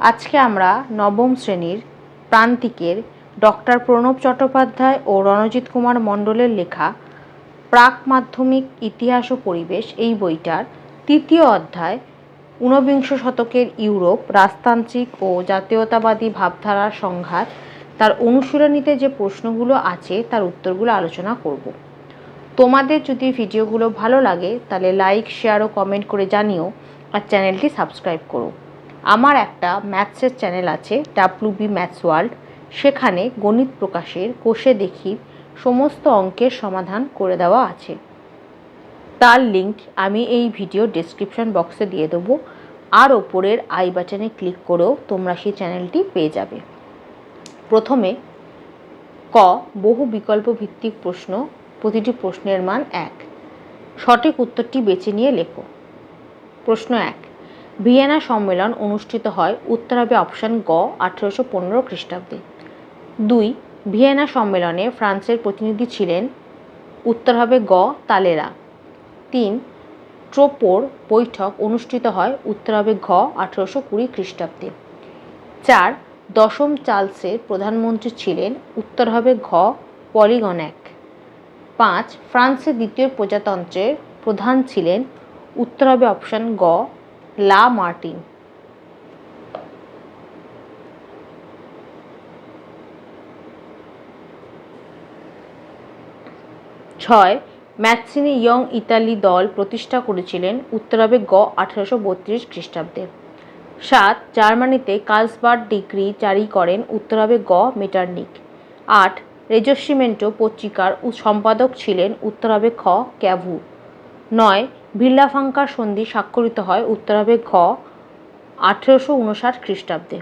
আজকে আমরা নবম শ্রেণির প্রান্তিকের ডক্টর প্রণব চট্টোপাধ্যায় ও রণজিৎ কুমার মণ্ডলের লেখা প্রাক মাধ্যমিক ইতিহাস ও পরিবেশ এই বইটার তৃতীয় অধ্যায় ঊনবিংশ শতকের ইউরোপ রাজতান্ত্রিক ও জাতীয়তাবাদী ভাবধারার সংঘাত, তার অনুশীলনীতে যে প্রশ্নগুলো আছে তার উত্তরগুলো আলোচনা করব। তোমাদের যদি ভিডিওগুলো ভালো লাগে তাহলে লাইক শেয়ার ও কমেন্ট করে জানিও আর চ্যানেলটি সাবস্ক্রাইব করো। আমার একটা ম্যাথসের চ্যানেল আছে ডাব্লু বি ম্যাথস ওয়ার্ল্ড সেখানে গণিত প্রকাশের কোষে দেখি সমস্ত অঙ্কের সমাধান করে দেওয়া আছে। তার লিংক আমি এই ভিডিও ডেসক্রিপশন বক্সে দিয়ে দেবো। আর ওপরের আই বাটনে ক্লিক করেও তোমরা সেই চ্যানেলটি পেয়ে যাবে। প্রথমে, ক, বহু বিকল্প ভিত্তিক প্রশ্ন, প্রতিটি প্রশ্নের মান এক। সঠিক উত্তরটি বেছে নিয়ে লেখো। প্রশ্ন এক ভিয়েনা সম্মেলন অনুষ্ঠিত হয় উত্তর হবে অপশান গ, আঠেরোশো পনেরো খ্রিস্টাব্দে। দুই, ভিয়েনা সম্মেলনে ফ্রান্সের প্রতিনিধি ছিলেন উত্তর হবে গ, তালেরা। তিন ট্রোপোর বৈঠক অনুষ্ঠিত হয় উত্তর হবে ঘ, আঠেরোশো কুড়ি খ্রিস্টাব্দে। চার, দশম চার্লসের প্রধানমন্ত্রী ছিলেন উত্তর হবে ঘ পলিগন্যাক পাঁচ, ফ্রান্সের দ্বিতীয় প্রজাতন্ত্রের প্রধান ছিলেন উত্তর হবে অপশান গ লা মার্টিন। ছয় ম্যাথসিনি ইয়ং ইতালি দল প্রতিষ্ঠা করেছিলেন উত্তর হবে গ, আঠারোশো বত্রিশ খ্রিস্টাব্দে। সাত, জার্মানিতে কার্লসবার্গ ডিগ্রি জারি করেন উত্তর হবে গ, মেটারনিক। আট রেজস্বিমেন্টো পত্রিকার সম্পাদক ছিলেন উত্তর হবে খ, ক্যাভু। নয় ভিল্লাফাঙ্কার সন্ধি স্বাক্ষরিত হয় উত্তর হবে ঘ, আঠেরোশো উনষাট খ্রিস্টাব্দে।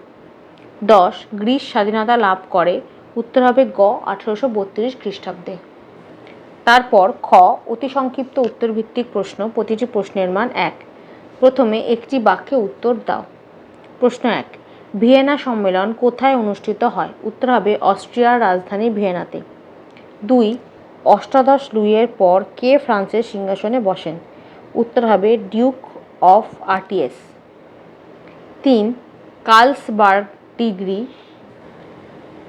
দশ, গ্রিস স্বাধীনতা লাভ করে উত্তর হবে গ, আঠেরোশো বত্রিশ খ্রিস্টাব্দে। তারপর খ, অতি সংক্ষিপ্ত উত্তরভিত্তিক প্রশ্ন, প্রতিটি প্রশ্নের মান এক। প্রথমে একটি বাক্যে উত্তর দাও। প্রশ্ন এক, ভিয়েনা সম্মেলন কোথায় অনুষ্ঠিত হয়? উত্তর হবে অস্ট্রিয়ার রাজধানী ভিয়েনাতে। দুই, অষ্টাদশ লুইয়ের পর কে ফ্রান্সের সিংহাসনে বসেন? উত্তর হবে ডিউক অফ আর্টিয়েস তিন, কার্লসবার্গ ডিগ্রি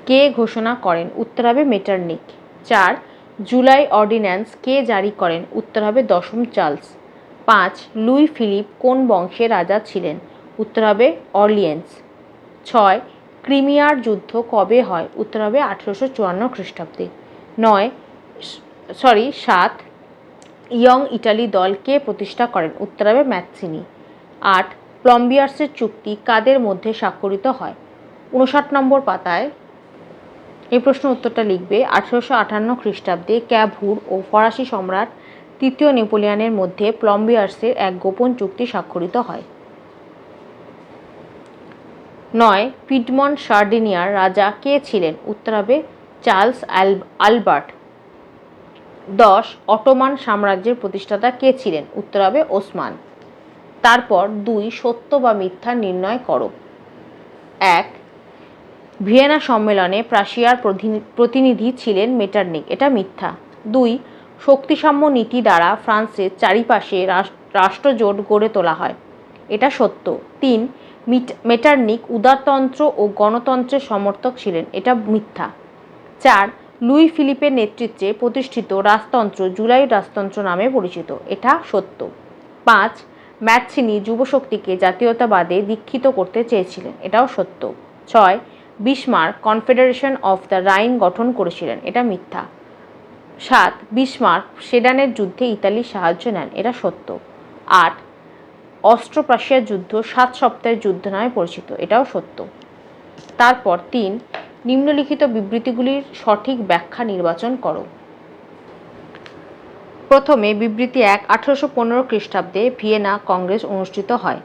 কে ঘোষণা করেন? উত্তর হবে মেটারনিক চার, জুলাই অর্ডিন্যান্স কে জারি করেন? উত্তর হবে দশম চার্লস। পাঁচ, লুই ফিলিপ কোন বংশের রাজা ছিলেন? উত্তর হবে অর্লিয়েন্স। ছয়, ক্রিমিয়ার যুদ্ধ কবে হয়? উত্তর হবে আঠেরোশো চুয়ান্ন খ্রিস্টাব্দে। নয় সরি সাত ইয়ং ইটালি দল কে প্রতিষ্ঠা করেন, উত্তরাবে ম্যাথসিনি আট, প্লম্বিয়ার্সের চুক্তি কাদের মধ্যে স্বাক্ষরিত হয়? উনষাট নম্বর পাতায় এই প্রশ্ন উত্তরটা লিখবে, আঠেরোশো আটান্ন খ্রিস্টাব্দে ক্যাভুর ও ফরাসি সম্রাট তৃতীয় নেপোলিয়ানের মধ্যে প্লম্বিয়ার্সের এক গোপন চুক্তি স্বাক্ষরিত হয়। নয় পিডমন সার্ডিনিয়ার রাজা কে ছিলেন? উত্তর হবে চার্লস আল- আলবার্ট। দশ অটোমান সাম্রাজ্যের প্রতিষ্ঠাতা কে ছিলেন? উত্তর হবে ওসমান। তারপর দুই, সত্য বা মিথ্যা নির্ণয় করো। এক, ভিয়েনা সম্মেলনে প্রাশিয়ার প্রতিনিধি ছিলেন মেটারনিক, এটা মিথ্যা। দুই, শক্তিসাম্য নীতি দ্বারা ফ্রান্সের চারিপাশে রাষ্ট্রজোট গড়ে তোলা হয়, এটা সত্য। তিন, মিট- মেটারনিক উদারতন্ত্র ও গণতন্ত্রের সমর্থক ছিলেন, এটা মিথ্যা। চার লুই ফিলিপের নেতৃত্বে প্রতিষ্ঠিত রাজতন্ত্র জুলাই রাজতন্ত্র নামে পরিচিত। এটা সত্য। পাঁচ, ম্যাথসিনি যুবশক্তিকে জাতীয়তাবাদে দীক্ষিত করতে চেয়েছিলেন। এটাও সত্য। ছয় Bismarck confederation of the Rhine গঠন করেছিলেন। এটা মিথ্যা। সাত বিসমার্ক সেডানের যুদ্ধে ইতালির সাহায্য নেন। এটা সত্য। আট অস্ট্রো প্রাশিয়ার যুদ্ধ সাত সপ্তাহের যুদ্ধ নামে পরিচিত। এটাও সত্য। তারপর তিন নিম্নলিখিত বিবৃতিগুলির সঠিক ব্যাখ্যা নির্বাচন করো। প্রথমে, বিবৃতি এক, আঠারোশো পনেরো খ্রিস্টাব্দে ভিয়েনা কংগ্রেস অনুষ্ঠিত হয়।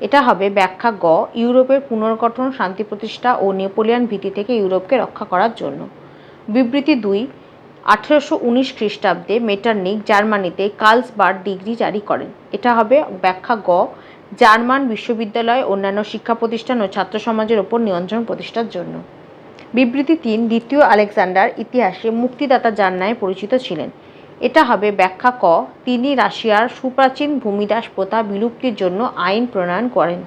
এটা হবে ব্যাখ্যা গ, ইউরোপের পুনর্গঠন, শান্তি প্রতিষ্ঠা ও নেপোলিয়ান ভীতি থেকে ইউরোপকে রক্ষা করার জন্য। বিবৃতি দুই, আঠেরোশো উনিশ খ্রিস্টাব্দে মেটারনিক জার্মানিতে কার্লসবার্গ ডিগ্রি জারি করেন। এটা হবে ব্যাখ্যা গ, জার্মান বিশ্ববিদ্যালয় অন্যান্য শিক্ষা প্রতিষ্ঠান ও ছাত্র সমাজের ওপর নিয়ন্ত্রণ প্রতিষ্ঠার জন্য। বিবৃতি তিন দ্বিতীয় আলেকজান্ডার ইতিহাসে মুক্তিদাতা নামে পরিচিত ছিলেন। এটা হবে ব্যাখ্যা ক, তিনি রাশিয়ার সুপ্রাচীন ভূমিদাস প্রথা বিলুপ্তির জন্য আইন প্রণয়ন করেন।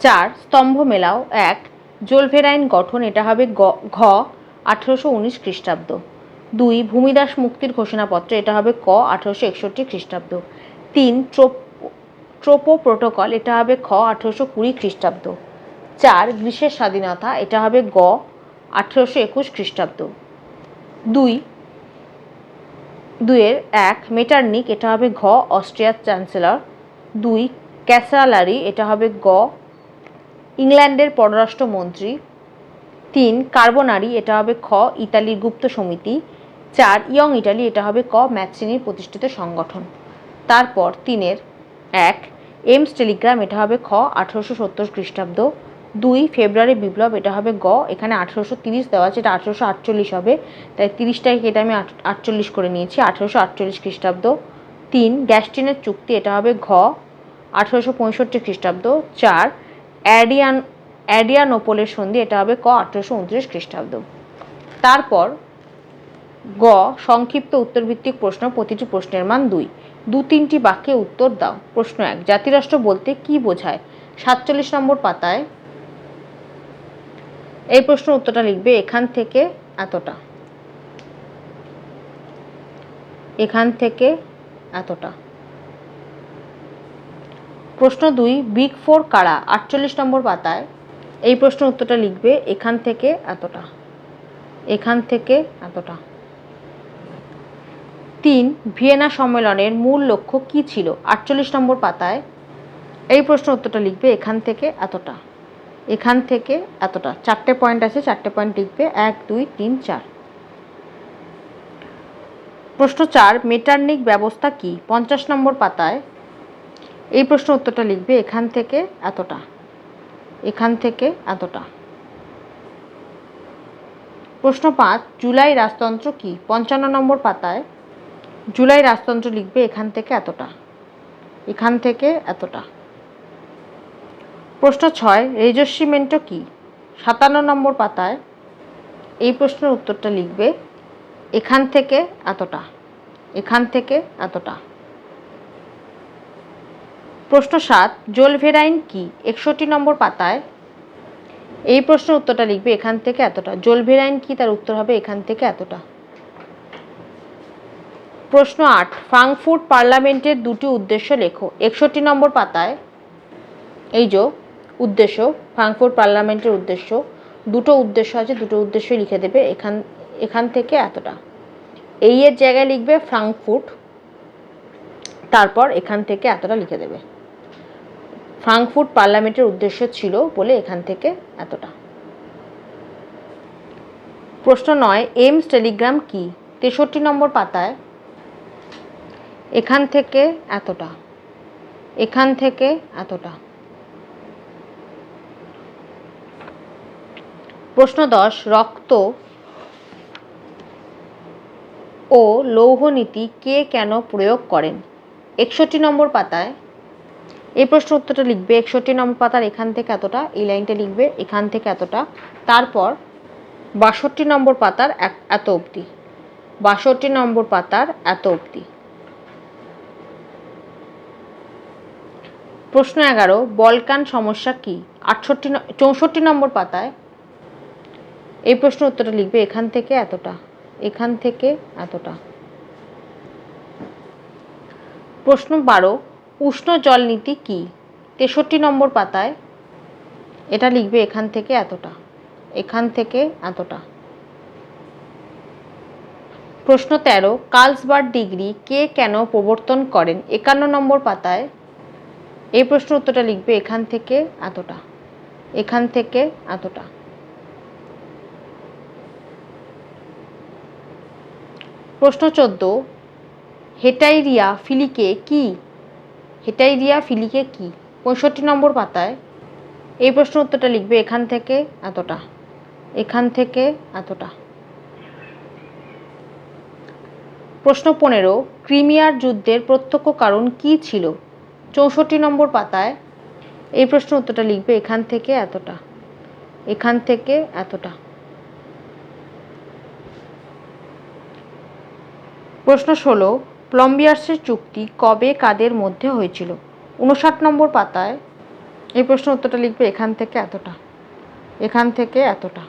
চার, স্তম্ভ মেলাও। এক, জোলভেরাইন গঠন, এটা হবে ঘ, আঠেরোশো উনিশ খ্রিস্টাব্দ। দুই, ভূমিদাস মুক্তির ঘোষণাপত্র, এটা হবে ক, আঠেরোশো একষট্টি খ্রিস্টাব্দ। তিন ট্রোপ ট্রোপো প্রোটোকল, এটা হবে খ, আঠেরোশো কুড়ি খ্রিস্টাব্দ। চার গ্রীষ্মের স্বাধীনতা, এটা হবে গ, আঠেরোশো একুশ খ্রিস্টাব্দ। দুই, দুইয়ের এক, মেটার্নিক, এটা হবে ঘ, অস্ট্রিয়ার চ্যান্সেলর। দুই, ক্যাসালারি, এটা হবে গ, ইংল্যান্ডের পররাষ্ট্রমন্ত্রী। তিন, কার্বনারি, এটা হবে খ, ইতালির গুপ্ত সমিতি। চার, ইয়ং ইটালি, এটা হবে ক ম্যাথসিনির প্রতিষ্ঠিত সংগঠন। তারপর তিনের এক, এমস টেলিগ্রাম, এটা হবে খ, আঠেরোশো সত্তর খ্রিস্টাব্দ। দুই ফেব্রুয়ারি বিপ্লব, এটা হবে গ, এখানে আঠেরোশো তিরিশ দেওয়া আছে, এটা আঠেরোশো আটচল্লিশ হবে। তাই তিরিশটাকে কেটে আমি আট- আটচল্লিশ করে নিয়েছি, আঠেরোশো আটচল্লিশ খ্রিস্টাব্দ। তিন গ্যাস্টিনের চুক্তি, এটা হবে ঘ, আঠেরোশো পঁয়ষট্টি খ্রিস্টাব্দ। চার, অ্যাডিয়ান, অ্যাডিয়ানোপোলের সন্ধি, এটা হবে ক, আঠেরোশো উনত্রিশ খ্রিস্টাব্দ। তারপর গ, সংক্ষিপ্ত উত্তরভিত্তিক প্রশ্ন, প্রতিটি প্রশ্নের মান দুই। দু তিনটি বাক্যে উত্তর দাও, প্রশ্ন এক। জাতিরাষ্ট্র বলতে কি বোঝায়? সাতচল্লিশ নম্বর পাতায় এই প্রশ্ন উত্তরটা লিখবে, এখান থেকে এতটা। এখান থেকে এতটা। প্রশ্ন দুই বিগ ফোর কারা? আটচল্লিশ নম্বর পাতায় এই প্রশ্ন উত্তরটা লিখবে, এখান থেকে এতটা। এখান থেকে এতটা। তিন, ভিয়েনা সম্মেলনের মূল লক্ষ্য কী ছিল? আটচল্লিশ নম্বর পাতায় এই প্রশ্ন উত্তরটা লিখবে, এখান থেকে এতটা। এখান থেকে এতটা, চারটে পয়েন্ট আছে, চারটে পয়েন্ট লিখবে, এক, দুই, তিন, চার। প্রশ্ন চার মেটার্নিক ব্যবস্থা কি? পঞ্চাশ নম্বর পাতায় এই প্রশ্ন উত্তরটা লিখবে, এখান থেকে এতটা, এখান থেকে এতটা। প্রশ্ন পাঁচ, জুলাই রাজতন্ত্র কি? পঞ্চান্ন নম্বর পাতায় জুলাই রাজতন্ত্র লিখবে, এখান থেকে এতটা, এখান থেকে এতটা। প্রশ্ন ছয় রেজস্ট্রিমেন্ট কি? সাতান্ন নম্বর পাতায় এই প্রশ্নের উত্তরটা লিখবে, এখান থেকে এতটা, এখান থেকে এতটা। প্রশ্ন সাত, জোলভেরাইন কি? একষট্টি নম্বর পাতায় এই প্রশ্নের উত্তরটা লিখবে, এখান থেকে এতটা। জোলভেরাইন কি? তার উত্তর হবে, এখান থেকে এতটা। প্রশ্ন আট, ফ্রাঙ্কফুর্ট পার্লামেন্টের দুটি উদ্দেশ্য লেখো। একষট্টি নম্বর পাতায়, এই যে উদ্দেশ্য, ফ্রাঙ্কফুর্ট পার্লামেন্টের উদ্দেশ্য, দুটো উদ্দেশ্য আছে, দুটো উদ্দেশ্যই লিখে দেবে এখান এখান থেকে এতটা। এই এর জায়গায় লিখবে ফ্রাঙ্কফুর্ট, তারপর এখান থেকে এতটা লিখে দেবে। ফ্রাঙ্কফুর্ট পার্লামেন্টের উদ্দেশ্য ছিল বলে এখান থেকে এতটা। প্রশ্ন নয়, এমস টেলিগ্রাম কি? তেষট্টি নম্বর পাতায়, এখান থেকে এতটা। এখান থেকে এতটা। প্রশ্ন দশ রক্ত ও লৌহনীতি কে কেন প্রয়োগ করেন? একষট্টি নম্বর পাতায়। এই প্রশ্ন উত্তরটা লিখবে, একষট্টি নম্বর পাতার এখান থেকে এতটা, এই লাইনটা লিখবে, এখান থেকে এতটা। তারপর বাষট্টি নম্বর পাতার এত অবধি। বাষট্টি নম্বর পাতার এত অবধি। প্রশ্ন এগারো, বলকান সমস্যা কি? আটষট্টি চৌষট্টি নম্বর পাতায় এই প্রশ্ন উত্তরটা লিখবে, এখান থেকে এতটা, এখান থেকে এতটা। প্রশ্ন বারো, উষ্ণ জল নীতি কি? তেষট্টি নম্বর পাতায় এটা লিখবে, এখান থেকে এতটা, এখান থেকে এতটা। প্রশ্ন তেরো, কার্লসবার্গ ডিগ্রি কে কেন প্রবর্তন করেন? একান্ন নম্বর পাতায় এই প্রশ্ন উত্তরটা লিখবে, এখান থেকে এতটা, এখান থেকে এতটা। প্রশ্ন চোদ্দ, হেটাইরিয়া ফিলিকে কি? হেটাইরিয়া ফিলিকে কি? পঁয়ষট্টি নম্বর পাতায়। এই প্রশ্ন উত্তরটা লিখবে এখান থেকে এতটা। এখান থেকে এতটা। প্রশ্ন পনেরো, ক্রিমিয়ার যুদ্ধের প্রত্যক্ষ কারণ কি ছিল? চৌষট্টি নম্বর পাতায়। এই প্রশ্ন উত্তরটা লিখবে এখান থেকে এতটা। এখান থেকে এতটা। প্রশ্ন ষোলো, প্লম্বিয়ার্সের চুক্তি কবে কাদের মধ্যে হয়েছিল? উনষাট নম্বর পাতায় এই প্রশ্ন উত্তরটা লিখবে এখান থেকে এতটা, এখান থেকে এতটা।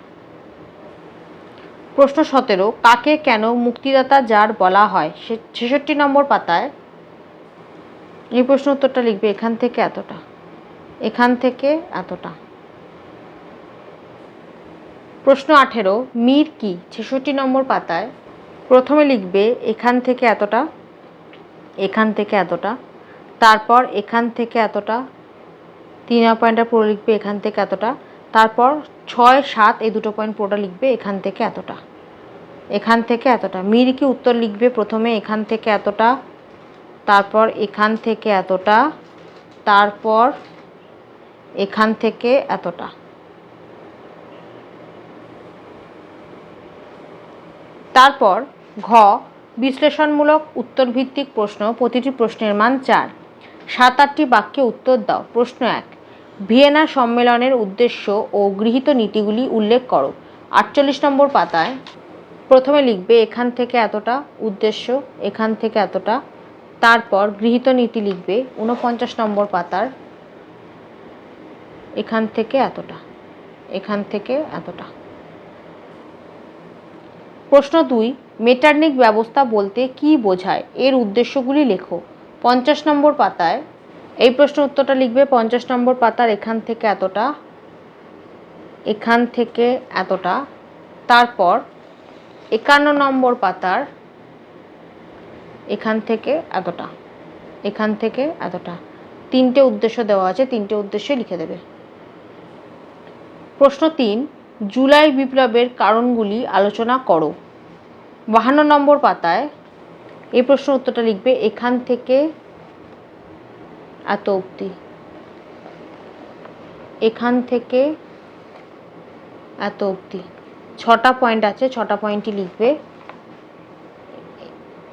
প্রশ্ন সতেরো, কাকে কেন মুক্তিদাতা যার বলা হয়? সে, ছেষট্টি নম্বর পাতায় এই প্রশ্ন উত্তরটা লিখবে এখান থেকে এতটা, এখান থেকে এতটা। প্রশ্ন আঠেরো, মীর কি? ছেষট্টি নম্বর পাতায় প্রথমে লিখবে, এখান থেকে এতটা, এখান থেকে এতটা, তারপর এখান থেকে এতটা, তিন পয়েন্টটা পুরো লিখবে, এখান থেকে এতটা, তারপর ছয়, সাত, এই দুটো পয়েন্ট পুরোটা লিখবে, এখান থেকে এতটা, এখান থেকে এতটা। মির কি উত্তর লিখবে প্রথমে, এখান থেকে এতটা, তারপর এখান থেকে এতটা, তারপর এখান থেকে এতটা। তারপর ঘ, বিশ্লেষণমূলক উত্তরভিত্তিক প্রশ্ন, প্রতিটি প্রশ্নের মান চার। সাত আটটি বাক্যে উত্তর দাও। প্রশ্ন এক, ভিয়েনা সম্মেলনের উদ্দেশ্য ও গৃহীত নীতিগুলি উল্লেখ করো। আটচল্লিশ নম্বর পাতায় প্রথমে লিখবে, এখান থেকে এতটা উদ্দেশ্য, এখান থেকে এতটা। তারপর গৃহীত নীতি লিখবে উনপঞ্চাশ নম্বর পাতার এখান থেকে এতটা, এখান থেকে এতটা। প্রশ্ন দুই মেটার্নিক ব্যবস্থা বলতে কি বোঝায়? এর উদ্দেশ্যগুলি লেখো। পঞ্চাশ নম্বর পাতায়, এই প্রশ্ন উত্তরটা লিখবে, পঞ্চাশ নম্বর পাতার এখান থেকে এতটা, এখান থেকে এতটা, তারপর একান্ন নম্বর পাতার এখান থেকে এতটা, এখান থেকে এতটা। তিনটে উদ্দেশ্য দেওয়া আছে, তিনটে উদ্দেশ্য লিখে দেবে। প্রশ্ন তিন, জুলাই বিপ্লবের কারণগুলি আলোচনা করো। বাহান্ন নম্বর পাতায় এই প্রশ্ন উত্তরটা লিখবে, এখান থেকে এত অবধি। এখান থেকে এত অবধি। ছটা পয়েন্ট আছে, ছটা পয়েন্টই লিখবে।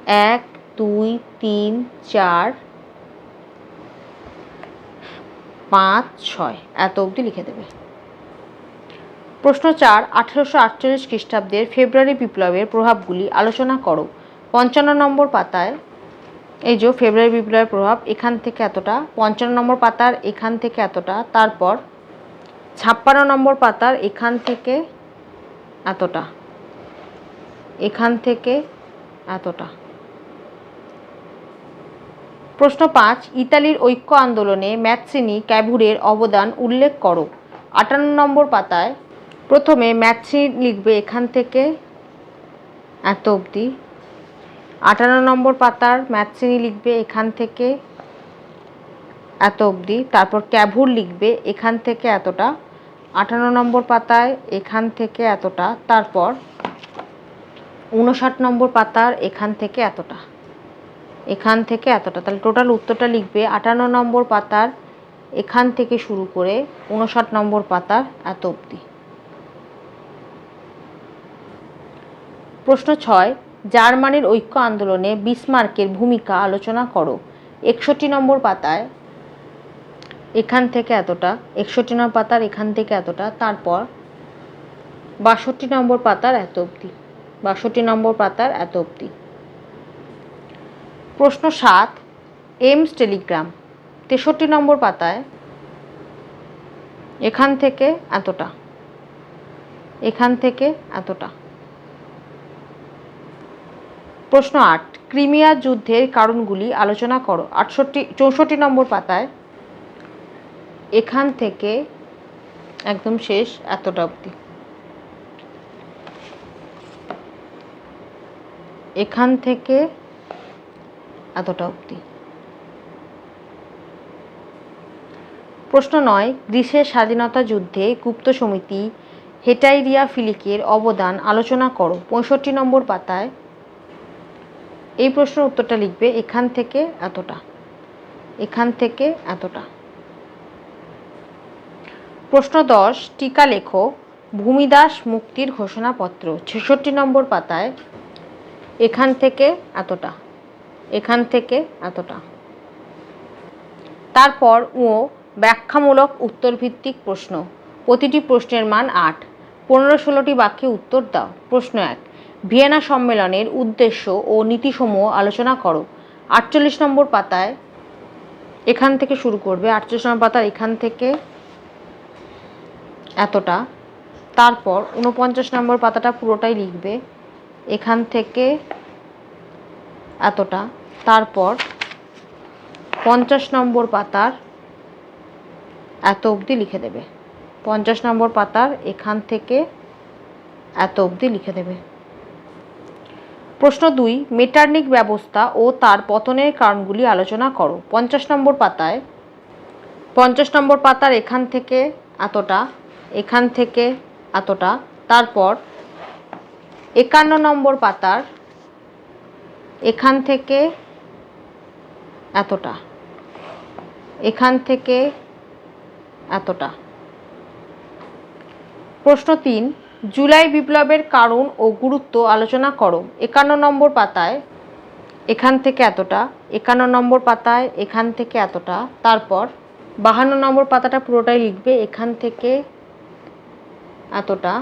এক, দুই, তিন, চার, পাঁচ, ছয়, এত অবধি লিখে দেবে। প্রশ্ন চার, আঠেরোশো আটচল্লিশ খ্রিস্টাব্দের ফেব্রুয়ারি বিপ্লবের প্রভাবগুলি আলোচনা করো। পঞ্চান্ন নম্বর পাতায়, এই যে ফেব্রুয়ারি বিপ্লবের প্রভাব, এখান থেকে এতটা, পঞ্চান্ন নম্বর পাতার এখান থেকে এতটা, তারপর ছাপ্পান্ন নম্বর পাতার এখান থেকে এতটা, এখান থেকে এতটা। প্রশ্ন পাঁচ, ইতালির ঐক্য আন্দোলনে ম্যাথসিনি ক্যাভুরের অবদান উল্লেখ করো। আটান্ন নম্বর পাতায় প্রথমে ম্যাথসিনি লিখবে এখান থেকে এত অবধি। আটান্ন নম্বর পাতার ম্যাথসিনি লিখবে এখান থেকে এত অবধি। তারপর ক্যাভুর লিখবে এখান থেকে এতটা। আটান্ন নম্বর পাতায় এখান থেকে এতটা। তারপর উনষাট নম্বর পাতার এখান থেকে এতটা। এখান থেকে এতটা। তাহলে টোটাল উত্তরটা লিখবে আটান্ন নম্বর পাতার এখান থেকে শুরু করে উনষাট নম্বর পাতার এত অবধি। প্রশ্ন ছয়, জার্মানির ঐক্য আন্দোলনে বিসমার্কের ভূমিকা আলোচনা করো। একষট্টি নম্বর পাতায়, এখান থেকে এতটা, একষট্টি নম্বর পাতার এখান থেকে এতটা, তারপর বাষট্টি নম্বর পাতার এত অবধি, বাষট্টি নম্বর পাতার এত অবধি। প্রশ্ন সাত এমস টেলিগ্রাম, তেষট্টি নম্বর পাতায়, এখান থেকে এতটা, এখান থেকে এতটা। প্রশ্ন আট, ক্রিমিয়া যুদ্ধের কারণগুলি আলোচনা করো। আটষট্টি, চৌষট্টি নম্বর পাতায় এখান থেকে একদম শেষ এতটা অবধি। এখান থেকে এতটা অবধি। প্রশ্ন নয়, গ্রীসের স্বাধীনতা যুদ্ধে গুপ্ত সমিতি হেটাইরিয়া ফিলিকের অবদান আলোচনা করো। পঁয়ষট্টি নম্বর পাতায় এই প্রশ্নের উত্তরটা লিখবে, এখান থেকে এতটা। এখান থেকে এতটা। প্রশ্ন দশ, টিকা লেখো, ভূমিদাস মুক্তির ঘোষণাপত্র, ছেষট্টি নম্বর পাতায়, এখান থেকে এতটা, এখান থেকে এতটা। তারপর ও ব্যাখ্যামূলক উত্তরভিত্তিক প্রশ্ন, প্রতিটি প্রশ্নের মান আট, পনেরো ষোলোটি বাক্যে উত্তর দাও, প্রশ্ন এক। ভিয়েনা সম্মেলনের উদ্দেশ্য ও নীতিসমূহ আলোচনা করো। আটচল্লিশ নম্বর পাতায় এখান থেকে শুরু করবে। আটচল্লিশ নম্বর পাতার এখান থেকে এতটা। তারপর উনপঞ্চাশ নম্বর পাতাটা পুরোটাই লিখবে। এখান থেকে এতটা। তারপর পঞ্চাশ নম্বর পাতার এত অবধি লিখে দেবে। পঞ্চাশ নম্বর পাতার এখান থেকে এত অবধি লিখে দেবে। প্রশ্ন দুই, মেটার্নিক ব্যবস্থা ও তার পতনের কারণগুলি আলোচনা করো। পঞ্চাশ নম্বর পাতায়। পঞ্চাশ নম্বর পাতার এখান থেকে এতটা, এখান থেকে এতটা, তারপর একান্ন নম্বর পাতার এখান থেকে এতটা, এখান থেকে এতটা। প্রশ্ন তিন জুলাই বিপ্লবের কারণ ও গুরুত্ব আলোচনা করো। একান্ন নম্বর পাতায়, এখান থেকে এতটা, একান্ন নম্বর পাতায়, এখান থেকে এতটা, তারপর বাহান্ন নম্বর পাতাটা পুরোটাই লিখবে, এখান থেকে এতটা,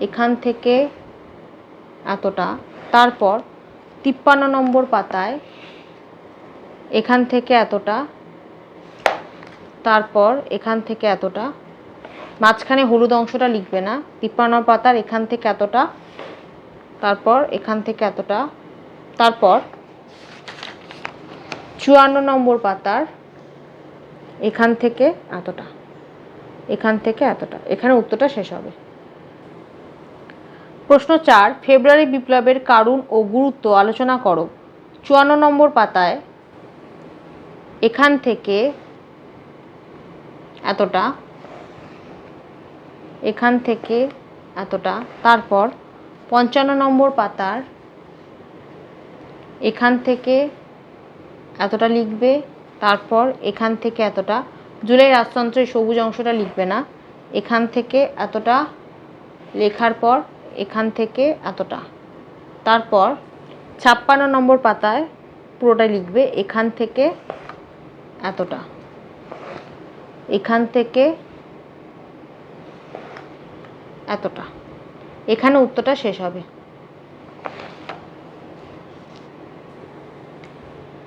এখান থেকে এতটা, তারপর তিপ্পান্ন নম্বর পাতায়, এখান থেকে এতটা, তারপর এখান থেকে এতটা মাঝখানে হলুদ অংশটা লিখবে না। তিপ্পান্ন পাতার এখান থেকে এতটা, তারপর এখান থেকে এতটা, তারপর চুয়ান্ন নম্বর পাতার এখান থেকে এতটা, এখান থেকে এতটা। এখানে উত্তরটা শেষ হবে। প্রশ্ন চার, ফেব্রুয়ারি বিপ্লবের কারণ ও গুরুত্ব আলোচনা করো। চুয়ান্ন নম্বর পাতায় এখান থেকে এতটা এখান থেকে এতটা। তারপর পঞ্চান্ন নম্বর পাতার এখান থেকে এতটা লিখবে, তারপর এখান থেকে এতটা। জুলাই রাজতন্ত্রের সবুজ অংশটা লিখবে না। এখান থেকে এতটা লেখার পর এখান থেকে এতটা। তারপর ছাপ্পান্ন নম্বর পাতায় পুরোটা লিখবে, এখান থেকে এতটা। এখান থেকে এতটা। এখানে উত্তরটা শেষ হবে।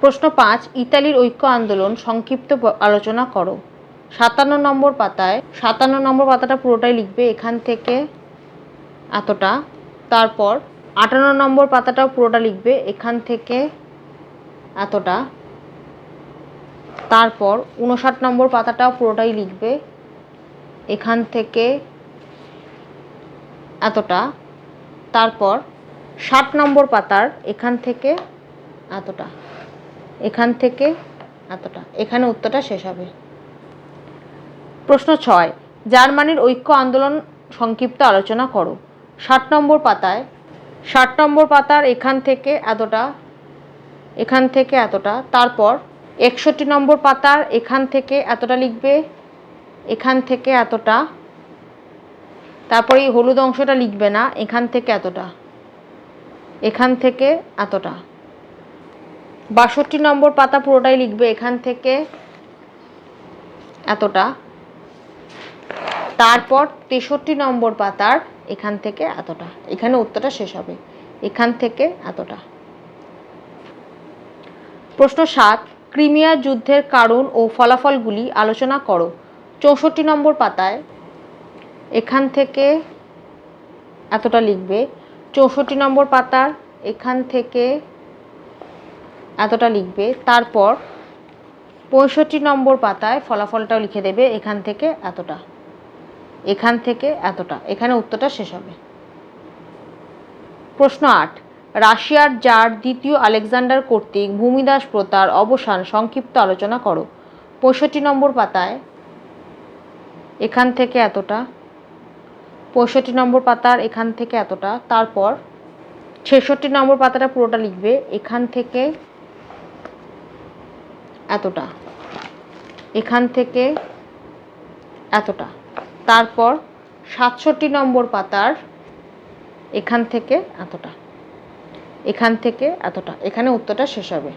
প্রশ্ন পাঁচ, ইতালির ঐক্য আন্দোলন সংক্ষিপ্ত আলোচনা করো। সাতান্ন নম্বর পাতায়, সাতান্ন নম্বর পাতাটা পুরোটাই লিখবে এখান থেকে এতটা। তারপর আটান্ন নম্বর পাতাটাও পুরোটা লিখবে এখান থেকে এতটা। তারপর উনষাট নম্বর পাতাটাও পুরোটাই লিখবে এখান থেকে এতটা, তারপর ষাট নম্বর পাতার এখান থেকে এতটা, এখান থেকে এতটা, এখানে উত্তরটা শেষ হবে। প্রশ্ন ছয়, জার্মানির ঐক্য আন্দোলন সংক্ষিপ্ত আলোচনা করো। ষাট নম্বর পাতায়, ষাট নম্বর পাতার এখান থেকে এতটা, এখান থেকে এতটা, তারপর একষট্টি নম্বর পাতার এখান থেকে এতটা লিখবে, এখান থেকে এতটা তারপর এই হলুদ অংশটা লিখবে না, এখান থেকে এতটা। এখান থেকে এতটা। বাষট্টি নম্বর পাতা পুরোটাই লিখবে, এখান থেকে এতটা। তারপর তেষট্টি নম্বর পাতার, এখান থেকে এতটা। এখানে উত্তরটা শেষ হবে। এখান থেকে এতটা। প্রশ্ন সাত ক্রিমিয়া যুদ্ধের কারণ ও ফলাফলগুলি আলোচনা করো। চৌষট্টি নম্বর পাতায় এখান থেকে এতটা লিখবে। চৌষট্টি নম্বর পাতার এখান থেকে এতটা লিখবে। তারপর পঁয়ষট্টি নম্বর পাতায় ফলাফলটাও লিখে দেবে এখান থেকে এতটা। এখান থেকে এতটা। এখানে উত্তরটা শেষ হবে। প্রশ্ন আট। রাশিয়ার জার দ্বিতীয় আলেকজান্ডার কর্তৃক ভূমিদাস প্রতার অবসান সংক্ষিপ্ত আলোচনা করো। পঁয়ষট্টি নম্বর পাতায় এখান থেকে এতটা। পঁয়ষট্টি নম্বর পাতার এখান থেকে এতটা, তারপর ছেষট্টি নম্বর পাতাটা পুরোটা লিখবে, এখান থেকে এতটা, এখান থেকে এতটা, তারপর সাতষট্টি নম্বর পাতার এখান থেকে এতটা, এখান থেকে এতটা, এখানে উত্তরটা শেষ হবে।